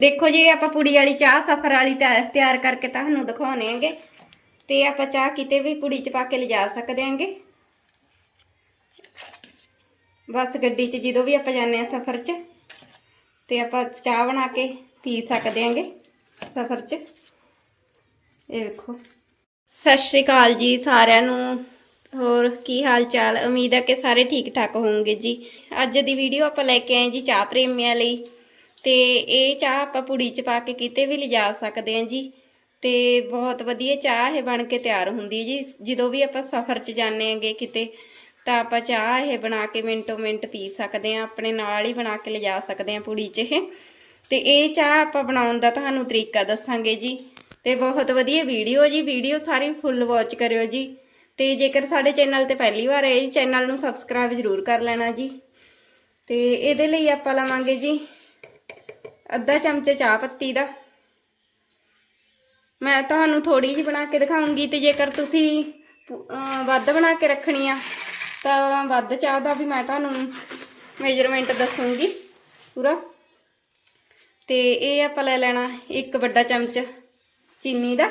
ਦੇਖੋ ਜੀ, ਆਪਾਂ ਪੁੜੀ ਵਾਲੀ ਚਾਹ, ਸਫਰ ਵਾਲੀ ਤਿਆ- ਤਿਆਰ ਕਰਕੇ ਤੁਹਾਨੂੰ ਦਿਖਾਉਣੇ ਆਂਗੇ ਤੇ ਆਪਾਂ ਚਾਹ ਕਿਤੇ ਵੀ ਪੁੜੀ ਚ ਪਾ ਕੇ ਲਿਜਾ ਸਕਦੇ ਆਂਗੇ ਬਸ ਗੱਡੀ 'ਚ ਜਦੋਂ ਵੀ ਆਪਾਂ ਜਾਂਦੇ ਆ ਸਫ਼ਰ 'ਚ, ਤੇ ਆਪਾਂ ਚਾਹ ਬਣਾ ਕੇ ਪੀ ਸਕਦੇ ਆਂਗੇ ਸਫ਼ਰ 'ਚ। ਇਹ ਵੇਖੋ। ਸਤਿ ਸ਼੍ਰੀ ਅਕਾਲ ਜੀ ਸਾਰਿਆਂ ਨੂੰ। ਹੋਰ ਕੀ ਹਾਲ ਚਾਲ? ਉਮੀਦ ਹੈ ਕਿ ਸਾਰੇ ਠੀਕ ਠਾਕ ਹੋਵੋਗੇ ਜੀ। ਅੱਜ ਦੀ ਵੀਡੀਓ ਆਪਾਂ ਲੈ ਕੇ ਆਏ ਜੀ ਚਾਹ ਪ੍ਰੇਮੀਆਂ ਲਈ। ਤੇ ਇਹ ਚਾਹ ਆਪਾਂ ਪੁੜੀ ਚ ਪਾ ਕੇ ਕਿਤੇ ਵੀ ਲਿਜਾ ਸਕਦੇ ਹਾਂ ਜੀ। ਤੇ ਬਹੁਤ ਵਧੀਆ ਚਾਹ ਇਹ ਬਣ ਕੇ ਤਿਆਰ ਹੁੰਦੀ ਹੈ ਜੀ। ਜਦੋਂ ਵੀ ਆਪਾਂ ਸਫ਼ਰ 'ਚ ਜਾਂਦੇ ਆਂਗੇ ਕਿਤੇ, ਤਾਂ ਆਪਾਂ ਚਾਹ ਇਹ ਬਣਾ ਕੇ ਮਿੰਟੋ ਮਿੰਟ ਪੀ ਸਕਦੇ ਹਾਂ, ਆਪਣੇ ਨਾਲ ਹੀ ਬਣਾ ਕੇ ਲਿਜਾ ਸਕਦੇ ਹਾਂ ਪੁੜੀ 'ਚ ਇਹ। ਤੇ ਇਹ ਚਾਹ ਆਪਾਂ ਬਣਾਉਣ ਦਾ ਤੁਹਾਨੂੰ ਤਰੀਕਾ ਦੱਸਾਂਗੇ ਜੀ। ਤੇ ਬਹੁਤ ਵਧੀਆ ਵੀਡੀਓ ਜੀ, ਵੀਡੀਓ ਸਾਰੀ ਫੁੱਲ ਵਾਚ ਕਰਿਓ ਜੀ। ਤੇ ਜੇਕਰ ਸਾਡੇ ਚੈਨਲ ਤੇ ਪਹਿਲੀ ਵਾਰ ਆਏ ਜੀ, ਚੈਨਲ ਨੂੰ ਸਬਸਕ੍ਰਾਈਬ ਜ਼ਰੂਰ ਕਰ ਲੈਣਾ ਜੀ। ਤੇ ਇਹਦੇ ਲਈ ਆਪਾਂ ਲਵਾਂਗੇ ਜੀ ਅੱਧਾ ਚਮਚਾ ਚਾਹ ਪੱਤੀ ਦਾ। ਮੈਂ ਤੁਹਾਨੂੰ ਥੋੜੀ ਜਿਹੀ ਬਣਾ ਕੇ ਦਿਖਾਉਂਗੀ ਤੇ ਜੇਕਰ ਤੁਸੀਂ ਵੱਧ ਬਣਾ ਕੇ ਰੱਖਣੀ ਆ, ਤਾਂ ਵੱਧ ਚਾਹ ਦਾ ਵੀ ਮੈਂ ਤੁਹਾਨੂੰ ਮੇਜਰਮੈਂਟ ਦੱਸੂੰਗੀ ਪੂਰਾ। ਤੇ ਇਹ ਆਪਾਂ ਲੈ ਲੈਣਾ ਇੱਕ ਵੱਡਾ ਚਮਚ ਚੀਨੀ ਦਾ।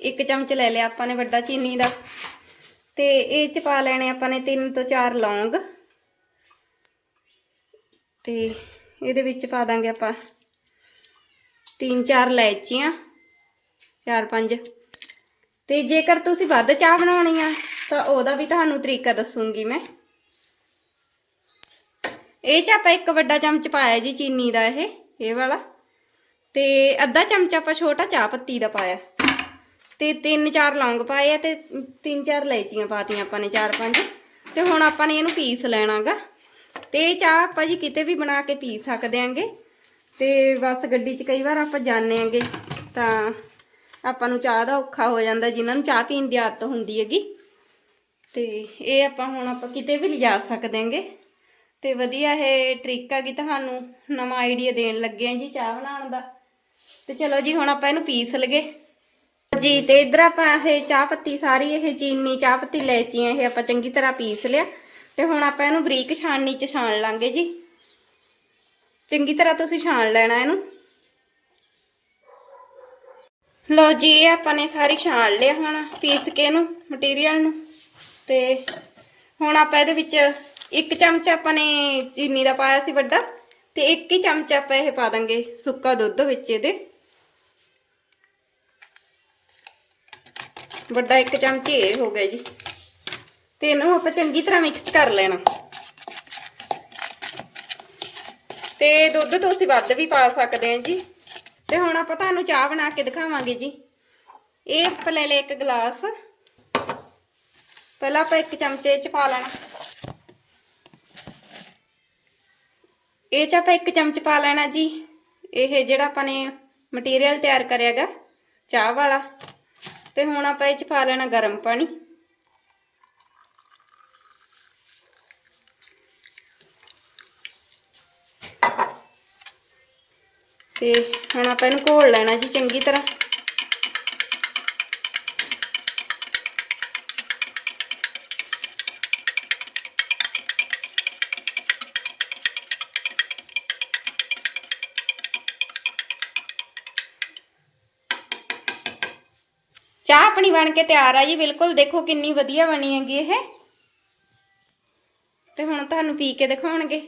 ਇੱਕ ਚਮਚ ਲੈ ਲਿਆ ਆਪਾਂ ਨੇ ਵੱਡਾ ਚੀਨੀ ਦਾ। ਤੇ ਇਹ ਚ ਪਾ ਲੈਣੇ ਆਪਾਂ ਨੇ ਤਿੰਨ ਤੋਂ ਚਾਰ ਲੌਂਗ। ਤੇ ਇਹਦੇ ਵਿੱਚ ਪਾ ਦਾਂਗੇ ਆਪਾਂ ਤਿੰਨ ਚਾਰ ਲੈਚੀਆਂ ਚਾਰ ਪੰਜ। ਤੇ ਜੇਕਰ ਤੁਸੀਂ ਵੱਧ ਚਾਹ ਬਣਾਉਣੀ ਆ, ਤਾਂ ਉਹਦਾ ਵੀ ਤੁਹਾਨੂੰ ਤਰੀਕਾ ਦੱਸੂੰਗੀ ਮੈਂ। ਇਹ ਚ ਆਪਾਂ ਇੱਕ ਵੱਡਾ ਚਮਚ ਪਾਇਆ ਜੀ ਚੀਨੀ ਦਾ ਇਹ ਇਹ ਵਾਲਾ। ਤੇ ਅੱਧਾ ਚਮਚ ਆਪਾਂ ਛੋਟਾ ਚਾਹ ਪੱਤੀ ਦਾ ਪਾਇਆ। ਤੇ ਤਿੰਨ ਚਾਰ ਲੌਂਗ ਪਾਏ ਆ ਤੇ ਤਿੰਨ ਚਾਰ ਲੈਚੀਆਂ ਪਾਤੀਆਂ ਆਪਾਂ ਨੇ, ਚਾਰ ਪੰਜ। ਤੇ ਹੁਣ ਆਪਾਂ ਨੇ ਇਹਨੂੰ ਪੀਸ ਲੈਣਾਗਾ। ਤੇ ਇਹ ਚਾਹ ਆਪਾਂ ਜੀ ਕਿਤੇ ਵੀ ਬਣਾ ਕੇ ਪੀ ਸਕਦੇ ਆਂਗੇ। ਤੇ ਬਸ ਗੱਡੀ 'ਚ ਕਈ ਵਾਰ ਆਪਾਂ ਜਾਂਦੇ ਆਂਗੇ, ਤਾਂ ਆਪਾਂ ਨੂੰ ਚਾਹ ਦਾ ਔਖਾ ਹੋ ਜਾਂਦਾ, ਜਿਨ੍ਹਾਂ ਨੂੰ ਚਾਹ ਪੀਣ ਦੀ ਆਦਤ ਹੁੰਦੀ ਹੈਗੀ। ਤੇ ਇਹ ਆਪਾਂ ਹੁਣ ਆਪਾਂ ਕਿਤੇ ਵੀ ਲਿਜਾ ਸਕਦੇ ਆਂਗੇ। ਤੇ ਵਧੀਆ ਇਹ ਟ੍ਰਿਕ ਆ ਕਿ ਤੁਹਾਨੂੰ ਨਵਾਂ ਆਈਡੀਆ ਦੇਣ ਲੱਗੇ ਆ ਜੀ ਚਾਹ ਬਣਾਉਣ ਦਾ। ਤੇ ਚਲੋ ਜੀ, ਹੁਣ ਆਪਾਂ ਇਹਨੂੰ ਪੀਸ ਲਗੇ ਜੀ, ਤੇ ਇਧਰ ਆਪਾਂ ਇਹ ਚਾਹ ਪੱਤੀ, ਸਾਰੀ ਇਹ ਚੀਨੀ ਚਾਹ ਪੱਤੀ ਲੈਚੀਆਂ ਇਹ ਆਪਾਂ ਚੰਗੀ ਤਰ੍ਹਾਂ ਪੀਸ ਲਿਆ। ਤੇ ਹੁਣ ਆਪਾਂ ਇਹਨੂੰ ਬਰੀਕ ਛਾਣਨੀ ਚ ਛਾਣ ਲਾਂਗੇ ਜੀ। ਚੰਗੀ ਤਰ੍ਹਾਂ ਤੁਸੀਂ ਛਾਣ ਲੈਣਾ ਇਹਨੂੰ। ਲੋ ਜੀ, ਇਹ ਆਪਾਂ ਨੇ ਸਾਰੀ ਛਾਣ ਲਿਆ ਹੁਣ ਪੀਸ ਕੇ ਇਹਨੂੰ ਮਟੀਰੀਅਲ ਨੂੰ। ਤੇ ਹੁਣ ਆਪਾਂ ਇਹਦੇ ਵਿੱਚ ਇੱਕ ਚਮਚ ਆਪਾਂ ਨੇ ਚੀਨੀ ਦਾ ਪਾਇਆ ਸੀ ਵੱਡਾ, ਤੇ ਇੱਕ ਹੀ ਚਮਚ ਆਪਾਂ ਇਹ ਪਾ ਦਾਂਗੇ ਸੁੱਕਾ ਦੁੱਧ ਵਿੱਚ ਇਹਦੇ। ਵੱਡਾ ਇੱਕ ਚਮਚ ਇਹ ਹੋ ਗਿਆ ਜੀ। ਤੇ ਇਹਨੂੰ ਆਪਾਂ ਚੰਗੀ ਤਰ੍ਹਾਂ ਮਿਕਸ ਕਰ ਲੈਣਾ। ਤੇ ਦੁੱਧ ਤੁਸੀਂ ਵੱਧ ਵੀ ਪਾ ਸਕਦੇ ਆ ਜੀ। ਤੇ ਹੁਣ ਆਪਾਂ ਤੁਹਾਨੂੰ ਚਾਹ ਬਣਾ ਕੇ ਦਿਖਾਵਾਂਗੇ ਜੀ। ਇਹ ਆਪਾਂ ਲੈ ਲਿਆ ਇੱਕ ਗਲਾਸ। ਪਹਿਲਾਂ ਆਪਾਂ ਇੱਕ ਚਮਚੇ ਚ ਪਾ ਲੈਣਾ। ਇਹ ਚ ਆਪਾਂ ਇੱਕ ਚਮਚ ਪਾ ਲੈਣਾ ਜੀ। ਇਹ ਜਿਹੜਾ ਆਪਾਂ ਨੇ ਮਟੀਰੀਅਲ ਤਿਆਰ ਕਰਿਆਗਾ ਚਾਹ ਵਾਲਾ। ਤੇ ਹੁਣ ਆਪਾਂ ਇਹ ਚ ਪਾ ਲੈਣਾ ਗਰਮ ਪਾਣੀ। ਤੇ ਹੁਣ ਆਪਾਂ ਇਹਨੂੰ ਘੋਲ ਲੈਣਾ ਜੀ ਚੰਗੀ ਤਰ੍ਹਾਂ। ਚਾਹ ਆਪਣੀ ਬਣ ਕੇ ਤਿਆਰ ਆ ਜੀ, ਬਿਲਕੁਲ। ਦੇਖੋ ਕਿੰਨੀ ਵਧੀਆ ਬਣੀ ਹੈਗੀ ਇਹ। ਤੇ ਹੁਣ ਤੁਹਾਨੂੰ ਪੀ ਕੇ ਦਿਖਾਉਣਗੇ।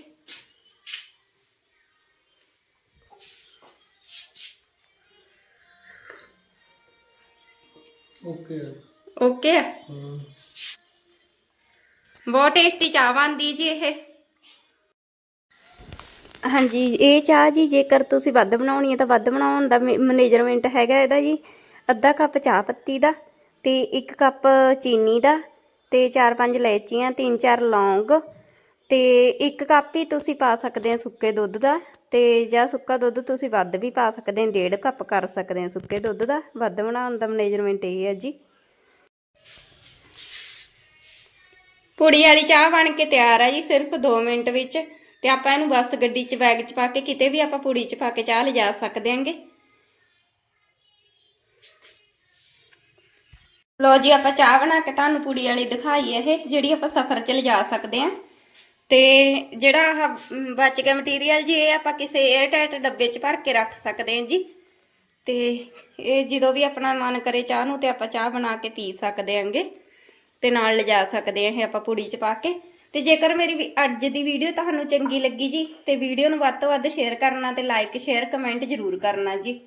ਓਕੇ ਓਕੇ ਹਾਂ। ਬਹੁਤ ਟੇਸਟੀ ਚਾਹ ਬਣਦੀ ਜੀ ਇਹ। ਹਾਂਜੀ ਇਹ ਚਾਹ ਜੀ ਜੇਕਰ ਤੁਸੀਂ ਵੱਧ ਬਣਾਉਣੀ ਹੈ ਤਾਂ ਵੱਧ ਬਣਾਉਣ ਦਾ ਮੈਨੇਜਰਮੈਂਟ ਹੈਗਾ ਇਹਦਾ ਜੀ। ਅੱਧਾ ਕੱਪ ਚਾਹ ਪੱਤੀ ਦਾ ਤੇ 1 ਕੱਪ ਚੀਨੀ ਦਾ ਤੇ 4-5 ਲੈਚੀਆਂ 3-4 ਲੌਂਗ ਤੇ 1 ਕੱਪ ਹੀ ਤੁਸੀਂ ਪਾ ਸਕਦੇ ਆ ਸੁੱਕੇ ਦੁੱਧ ਦਾ ਤੇ ਜਾਂ ਸੁੱਕਾ ਦੁੱਧ ਤੁਸੀਂ ਵੱਧ ਵੀ ਪਾ ਸਕਦੇ ਆ 1.5 ਕੱਪ ਕਰ ਸਕਦੇ ਆ ਸੁੱਕੇ ਦੁੱਧ ਦਾ। ਵੱਧ ਬਣਾਉਣ ਦਾ ਮੈਨੇਜਰਮੈਂਟ ਇਹ ਹੈ ਜੀ। ਪੁੜੀ ਵਾਲੀ ਚਾਹ ਬਣ ਕੇ ਤਿਆਰ ਆ ਜੀ, ਸਿਰਫ 2 ਮਿੰਟ ਵਿੱਚ। ਤੇ ਆਪਾਂ ਇਹਨੂੰ ਬੱਸ ਗੱਡੀ 'ਚ ਬੈਗ 'ਚ ਪਾ ਕੇ ਕਿਤੇ ਵੀ ਆਪਾਂ ਪੁੜੀ 'ਚ ਪਾ ਕੇ ਚਾਹ ਲਿਜਾ ਸਕਦੇ ਹਾਂਗੇ ਲੋ ਜੀ, ਆਪਾਂ ਚਾਹ ਬਣਾ ਕੇ ਤੁਹਾਨੂੰ ਪੁੜੀ ਵਾਲੀ ਦਿਖਾਈ ਇਹ, ਜਿਹੜੀ ਆਪਾਂ ਸਫ਼ਰ 'ਚ ਲਿਜਾ ਸਕਦੇ ਹਾਂ ਤੇ ਜਿਹੜਾ ਆਹ ਬਚ ਗਿਆ ਮਟੀਰੀਅਲ ਜੀ, ਇਹ ਆਪਾਂ ਕਿਸੇ 에ਅਰ ਟਾਈਟ ਡੱਬੇ 'ਚ ਭਰ ਕੇ ਰੱਖ ਸਕਦੇ ਹਾਂ ਜੀ। ਤੇ ਇਹ ਜਦੋਂ ਵੀ ਆਪਣਾ ਮਨ ਕਰੇ ਚਾਹ ਨੂੰ ਤੇ ਆਪਾਂ ਚਾਹ ਬਣਾ ਕੇ ਪੀ ਸਕਦੇ ਆਂਗੇ ਤੇ ਨਾਲ ਲਿਜਾ ਸਕਦੇ ਆ ਇਹ ਆਪਾਂ ਪੁੜੀ 'ਚ ਪਾ ਕੇ। ਤੇ ਜੇਕਰ ਮੇਰੀ ਵੀ- ਅੱਜ ਦੀ ਵੀਡੀਓ ਤੁਹਾਨੂੰ ਚੰਗੀ ਲੱਗੀ ਜੀ, ਤੇ ਵੀਡੀਓ ਨੂੰ ਵੱਧ ਤੋਂ ਵੱਧ ਸ਼ੇਅਰ ਕਰਨਾ ਤੇ ਲਾਈਕ ਸ਼ੇਅਰ ਕਮੈਂਟ ਜ਼ਰੂਰ ਕਰਨਾ ਜੀ।